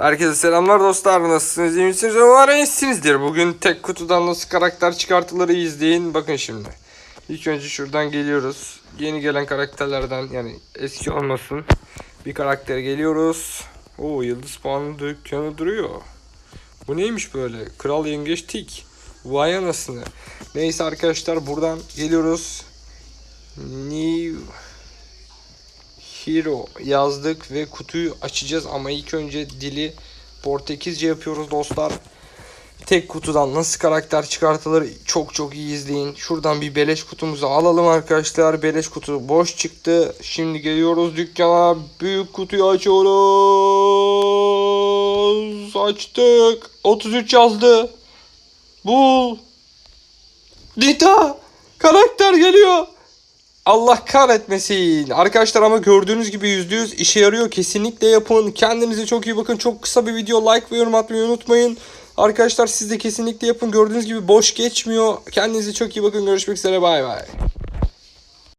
Herkese selamlar dostlar. Nasılsınız? iyi misiniz? Umarım iyisinizdir. Bugün tek kutudan nasıl karakter çıkartılır izleyin. Bakın şimdi. İlk önce şuradan geliyoruz. Yeni gelen karakterlerden yani eski olmasın. Bir karakter geliyoruz. Oo yıldız puanı dükkanı duruyor. Bu neymiş böyle? Kral yengeç tik. Vay anasını. Neyse arkadaşlar buradan geliyoruz. New Hero yazdık ve kutuyu açacağız ama ilk önce dili Portekizce yapıyoruz dostlar. Tek kutudan nasıl karakter çıkartılır çok çok iyi izleyin. Şuradan bir beleş kutumuzu alalım arkadaşlar. Beleş kutu boş çıktı. Şimdi geliyoruz dükkana. Büyük kutuyu açıyoruz. Açtık. 33 yazdı. Bul. Dita. Karakter geliyor. Allah kahretmesin. Arkadaşlar ama gördüğünüz gibi %100 işe yarıyor. Kesinlikle yapın. Kendinize çok iyi bakın. Çok kısa bir video. Like ve yorum atmayı unutmayın. Arkadaşlar siz de kesinlikle yapın. Gördüğünüz gibi boş geçmiyor. Kendinize çok iyi bakın. Görüşmek üzere. Bay bay.